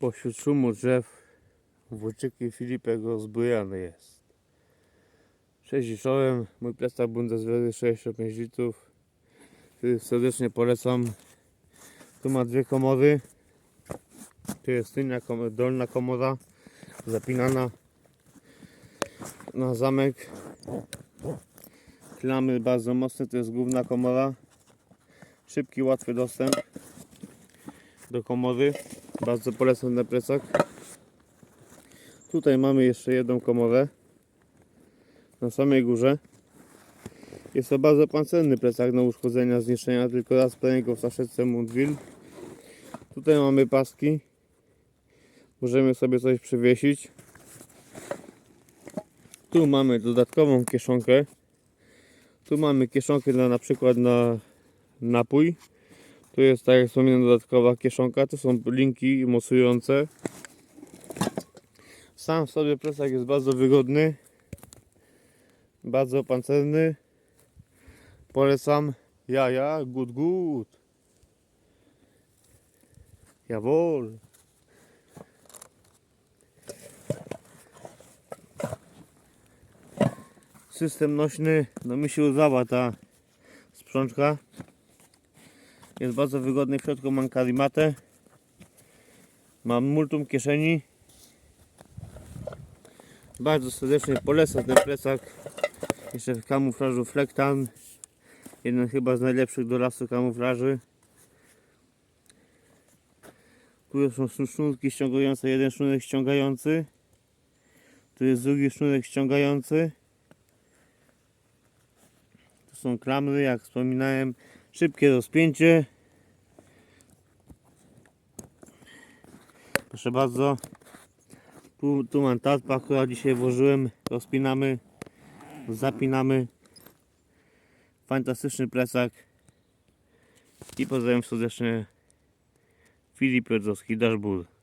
Pośród szumu drzew włóczyki Filipek rozbujany jest. Cześć czołem, mój plecak Bundeswehry 65 litrów. Serdecznie polecam. Tu ma dwie komory. Tu jest tylna dolna komora zapinana na zamek. Klamy bardzo mocne, to jest główna komora. Szybki, łatwy dostęp do komory. Bardzo polecam na plecak. Tutaj mamy jeszcze jedną komorę na samej górze. Jest to bardzo pancerny plecak na uszkodzenia, zniszczenia, tylko raz go w saszetce Mundville. Tutaj mamy paski. Możemy sobie coś przywiesić. Tu mamy dodatkową kieszonkę. Tu mamy kieszonkę dla na przykład na napój. Tu jest tak jak wspomniałem dodatkowa kieszonka. Tu są linki mocujące. Sam w sobie plecak jest bardzo wygodny. Bardzo pancerny. Polecam. Ja, ja, good, good. Jawohl. System nośny, no mi się udała ta sprzączka. Jest bardzo wygodny, w środku mam karimatę. Mam multum kieszeni. Bardzo serdecznie polecam ten plecak. Jeszcze w kamuflażu Flektan. Jeden chyba z najlepszych do lasu kamuflaży. Tu są sznu- sznurki ściągające, jeden sznurek ściągający. Tu jest drugi sznurek ściągający. Tu są klamry, jak wspominałem, szybkie rozpięcie. Proszę bardzo. Tu, tu mam tarpę, akurat dzisiaj włożyłem. Rozpinamy, zapinamy. Fantastyczny plecak. I pozdrawiam serdecznie Filip Piotrowski, Dashboard.